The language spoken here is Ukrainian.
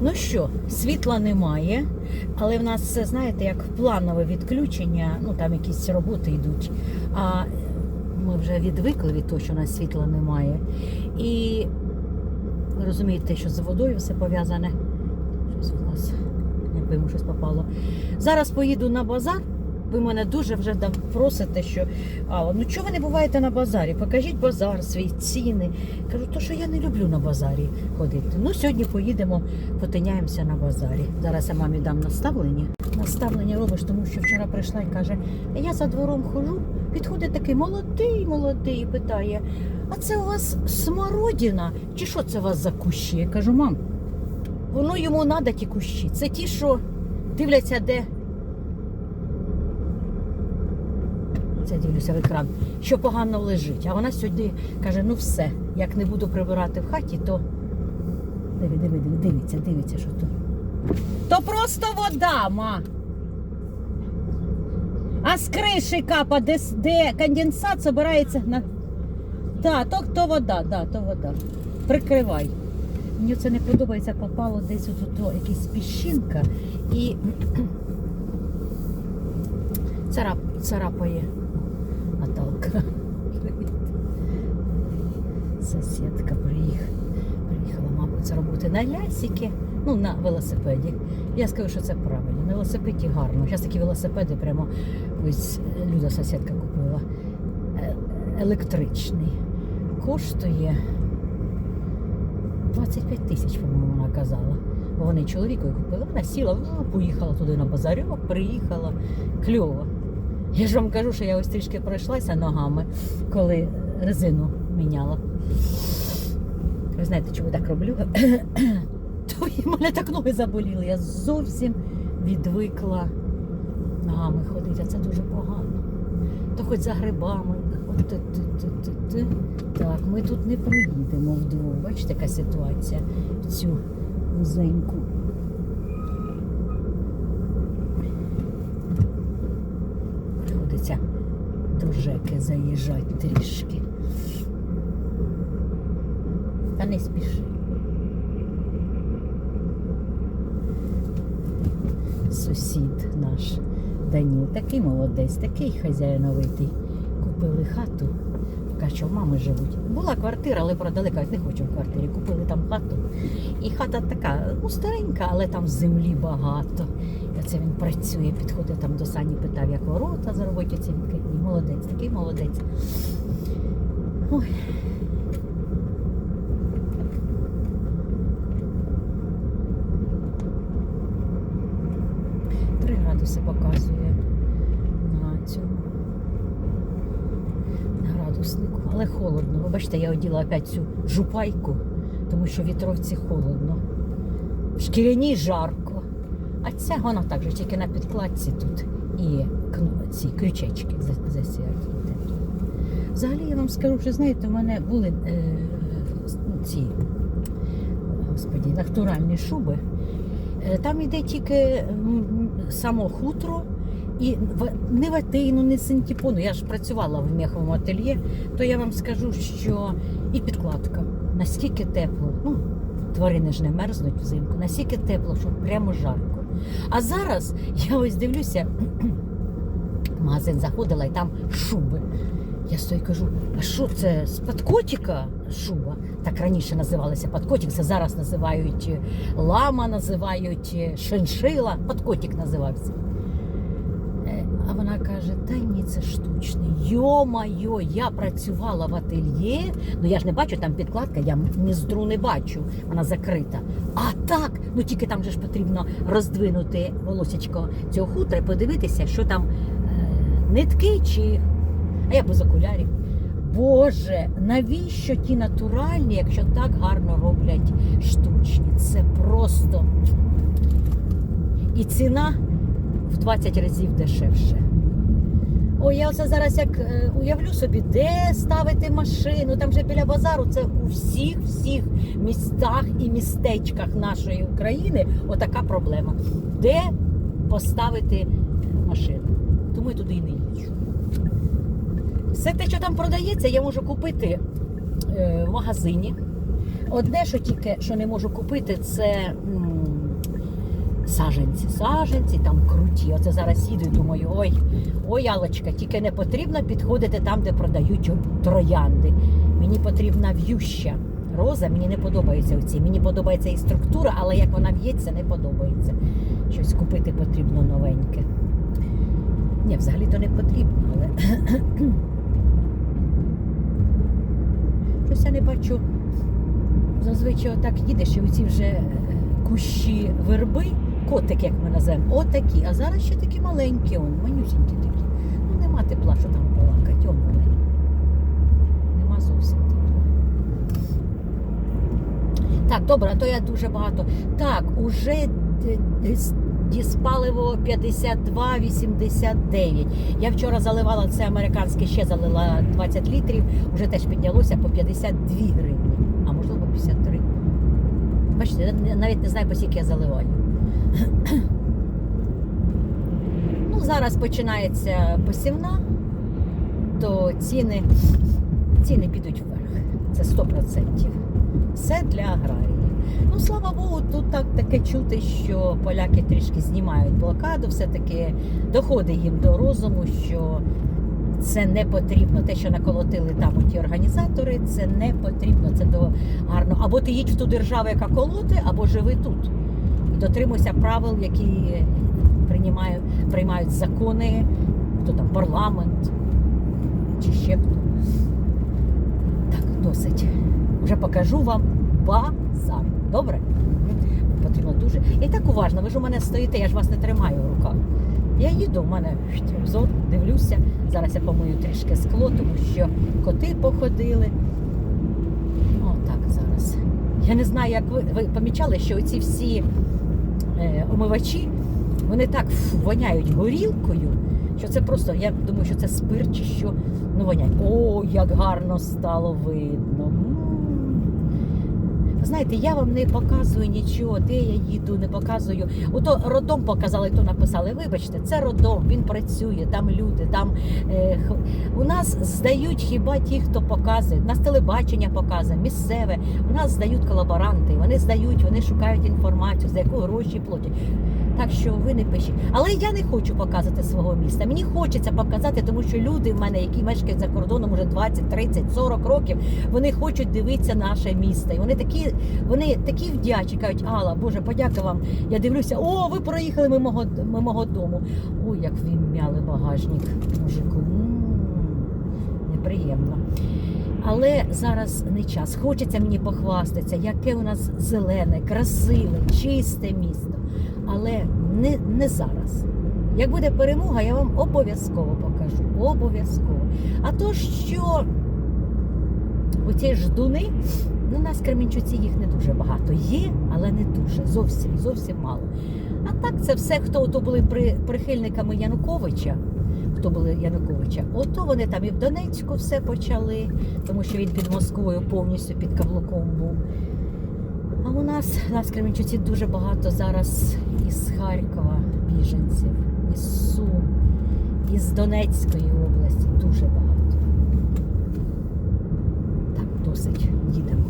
Ну що, світла немає, але в нас це, знаєте, як планове відключення, ну там якісь роботи йдуть. А ми вже відвикли від того, що у нас світла немає. І ви розумієте, що з водою все пов'язане. Щось у нас, не пойму, щось попало. Зараз поїду на базар. Ви мене дуже вже просите, що Алла, ну чого ви не буваєте на базарі? Покажіть базар, свої ціни. Кажу, то що я не люблю на базарі ходити. Ну, сьогодні поїдемо, потиняємося на базарі. Зараз я мамі дам наставлення. Наставлення робиш, тому що вчора прийшла і каже, я за двором хожу, підходить такий молодий, молодий і питає, а це у вас смородина? Чи що це у вас за кущі? Я кажу, мам, воно йому треба ті кущі. Це ті, що дивляться, де це дивлюся в екран, що погано лежить. А вона сьогодні каже: ну все, як не буду прибирати в хаті, то диви, диви, диви, дивіться, дивіться, що то. То просто вода, ма. А з криші капа, де, де конденсат збирається на. Так, то, то вода, да, то вода. Прикривай. Мені це не подобається, попало десь ото якась піщинка і царап, царапає Наталка. Сусідка приїхала. Приїхала, мабуть, з роботи на лясики, ну, на велосипеді. Я скажу, що це правильно. На велосипеді гарно. Зараз такі велосипеди прямо ось Люда сусідка купила. Е, Електричний. Коштує 25 тисяч, по-моєму, вона казала. Бо вони чоловікові купили. Вона сіла, поїхала туди на базарьок, приїхала. Кльово. Я ж вам кажу, що я ось трішки пройшлася ногами, коли резину міняла. Ви знаєте, чому так роблю? То і мене так ноги заболіли. Я зовсім відвикла ногами ходити, а це дуже погано. То хоч за грибами. Так, ми тут не проїдемо вдвох. Бачите, яка ситуація в цю вузеньку. Приходиться до Жеки заїжджати трішки. Та не спіши. Сусід наш Даніл, такий молодець, такий хазяїновитий. Купили хату. Каже, в мами живуть. Була квартира, але продали, кажуть, не хочу в квартирі. Купили там хату. І хата така, ну старенька, але там землі багато. І оце він працює, підходить там до Сані, питав, як ворота зробити. Він такий молодець, такий молодець. Ой. Три градуси показує на цьому градуснику. Але холодно. Ви бачите, я оділа опять цю жупайку, тому що вітровці холодно. В шкіряній жарко. А ця вона так же, тільки на підкладці тут і ці крючечки за- засіяті. Взагалі я вам скажу, що знаєте, у мене були е, ці господі, натуральні шуби. Е, Там іде тільки само хутро і не ватину, не синтепону. Я ж працювала в меховому ательє, то я вам скажу, що і підкладка. Наскільки тепло, ну, тварини ж не мерзнуть взимку, настільки тепло, що прямо жарко. А зараз я ось дивлюся, в магазин заходила і там шуби. Я стою кажу, а що це з подкотика шуба? Так раніше називалися подкотик, це зараз називають е, лама, називають е, шиншила, подкотик називався. Е, А вона каже, та ні, це штучний. Йо-майо, я працювала в ательє. Ну я ж не бачу, там підкладка, я міздру не бачу, вона закрита. А так, ну тільки там же ж потрібно роздвинути волосечко цього хутра і подивитися, що там нитки чи. А я без окулярів. Боже, навіщо ті натуральні, якщо так гарно роблять штучні? Це просто. І ціна в 20 разів дешевше. Ой, я оце зараз як е, уявлю собі, де ставити машину. Там же біля базару це у всіх всіх містах і містечках нашої України отака проблема. Де поставити машину? Тому я туди і не їжджу. Все те, що там продається, я можу купити е, в магазині. Одне, що тільки що не можу купити, це саженці, саженці там круті. Оце зараз їду і думаю, ой, ой, Алочка, тільки не потрібно підходити там, де продають троянди. Мені потрібна в'юща. Роза мені не подобається оці. Мені подобається і структура, але як вона в'ється, не подобається. Щось купити потрібно новеньке. Ні, взагалі-то не потрібно, але щось я не бачу. Зазвичай отак їдеш, і оці вже е, кущі верби, котик, як ми називаємо, отакі. А зараз ще такі маленькі, он, манюсінькі такі. Ну нема тепла, що там балакать, он вони. Нема зовсім тепла. Так, добре, а то я дуже багато. Так, уже десь діспаливо 52,89. Я вчора заливала це американське, ще залила 20 літрів, вже теж піднялося по 52 гривні, а можливо 53. Бачите, навіть не знаю, по скільки я заливаю. Ну, зараз починається посівна, то ціни, ціни підуть вверх. Це 100%. Все для аграріїв. Ну, слава Богу, тут так таке чути, що поляки трішки знімають блокаду, все-таки доходить їм до розуму, що це не потрібно. Те, що наколотили там ті організатори, це не потрібно. Це до гарно. Або ти їдь в ту державу, яка колоти, або живи тут. І дотримуйся правил, які приймають, приймають закони, хто там парламент чи ще хто. Так, досить. Вже покажу вам базар. Добре? Потрібно дуже. І так уважно, ви ж у мене стоїте, я ж вас не тримаю в руках. Я їду, у мене взор, дивлюся. Зараз я помию трішки скло, тому що коти походили. О, так, зараз. Я не знаю, як ви, ви помічали, що оці всі е, омивачі, вони так фу, воняють горілкою, що це просто, я думаю, що це спирт чи що. Ну, воняє. О, як гарно стало видно. Знаєте, я вам не показую нічого, де я їду, не показую. Ото родом показали, то написали. Вибачте, це родом, він працює, там люди, там е, у нас здають хіба ті, хто показує. У нас телебачення показує, місцеве. У нас здають колаборанти. Вони здають, вони шукають інформацію, за яку гроші платять. Так що ви не пишіть. Але я не хочу показувати свого міста. Мені хочеться показати, тому що люди в мене, які мешкають за кордоном уже 20, 30, 40 років, вони хочуть дивитися наше місто. І вони такі, вони такі вдячні, кажуть, Алла, Боже, подяка вам. Я дивлюся, о, ви проїхали мимо мимо дому. Ой, як ви м'яли багажник, мужику. Неприємно. Але зараз не час. Хочеться мені похвастатися, яке у нас зелене, красиве, чисте місто. Але не, не зараз. Як буде перемога, я вам обов'язково покажу. Обов'язково. А то, що оці ждуни, ну, у нас в Кременчуці їх не дуже багато. Є, але не дуже. Зовсім, зовсім мало. А так це все, хто ото були при, прихильниками Януковича. Хто були Януковича, ото вони там і в Донецьку все почали, тому що він під Москвою повністю під каблуком був. А у нас, у нас в Кременчуці дуже багато зараз із Харкова біженців, із Сум, із Донецької області. Дуже багато. Досить їдемо.